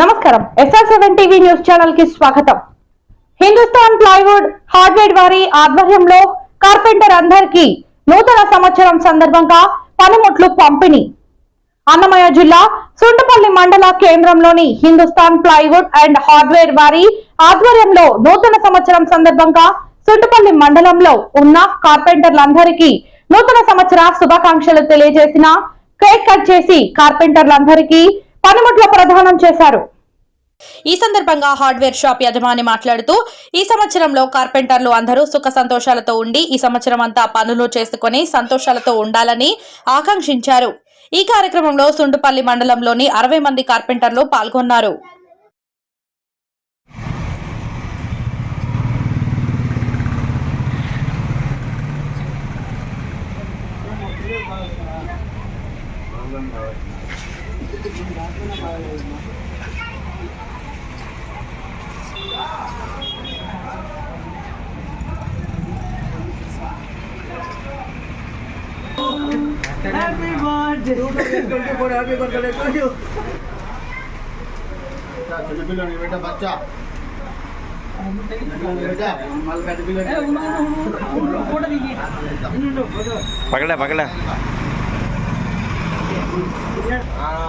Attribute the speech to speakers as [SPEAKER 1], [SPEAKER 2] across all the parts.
[SPEAKER 1] నమస్కారం. SR seven TV news ఛానల్కి స్వాగతం. హిందుస్థాన్ ప్లైవుడ్ హార్డ్వేర్ వారి ఆధ్వర్యంలో కార్పెంటర్ అందరికీ నూతన సంవత్సరం సందర్భంగా పనిముట్లు పంపిణీ. అన్నమయ్య జిల్లా సుండపల్లి మండల కేంద్రంలోని హిందుస్థాన్ ప్లైవుడ్ అండ్ హార్డ్వేర్ వారి ఆధ్వర్యంలో నూతన సంవత్సరం సందర్భంగా సుండపల్లి మండలంలో ఉన్న కార్పెంటర్లందరికీ నూతన సంవత్సర శుభాకాంక్షలు తెలియజేసిన కేక్ కట్ చేసి కార్పెంటర్లందరికీ పనిముట్ల ప్రదానం చేశారు.
[SPEAKER 2] ఈ సందర్భంగా హార్డ్వేర్ షాప్ యజమాని మాట్లాడుతూ ఈ సంవత్సరంలో కార్పెంటర్లు అందరూ సుఖ సంతోషాలతో ఉండి ఈ సంవత్సరం అంతా పనులు చేసుకుని సంతోషాలతో ఉండాలని ఆకాంక్షించారు. ఈ కార్యక్రమంలో సుండుపల్లి మండలంలోని అరవై మంది కార్పెంటర్లు పాల్గొన్నారు.
[SPEAKER 3] Happy birthday to twenty four happy birthday to you
[SPEAKER 4] बेटा बच्चा
[SPEAKER 5] पकड़ा पकड़ा
[SPEAKER 4] हाँ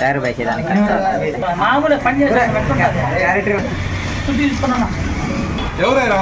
[SPEAKER 5] తయారు వేసేదానికి
[SPEAKER 3] మామూలు పని చేస్తాను తీసుకున్నా
[SPEAKER 4] ఎవరైనా